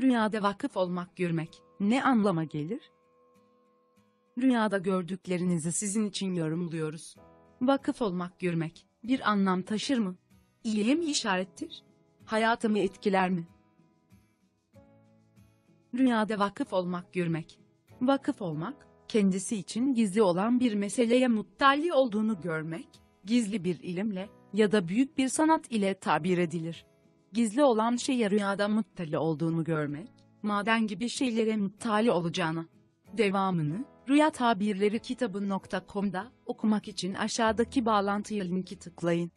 Rüyada vakıf olmak görmek ne anlama gelir? Rüyada gördüklerinizi sizin için yorumluyoruz. Vakıf olmak görmek bir anlam taşır mı? İyiye mi işarettir? Hayatımı etkiler mi? Rüyada vakıf olmak görmek. Vakıf olmak, kendisi için gizli olan bir meseleye muttali olduğunu görmek, gizli bir ilimle ya da büyük bir sanat ile tabir edilir. Gizli olan şeye rüyada muttali olduğunu görmek, maden gibi şeylere muttali olacağına. Devamını, Rüya Tabirleri kitabı.com'da okumak için aşağıdaki bağlantıya linki tıklayın.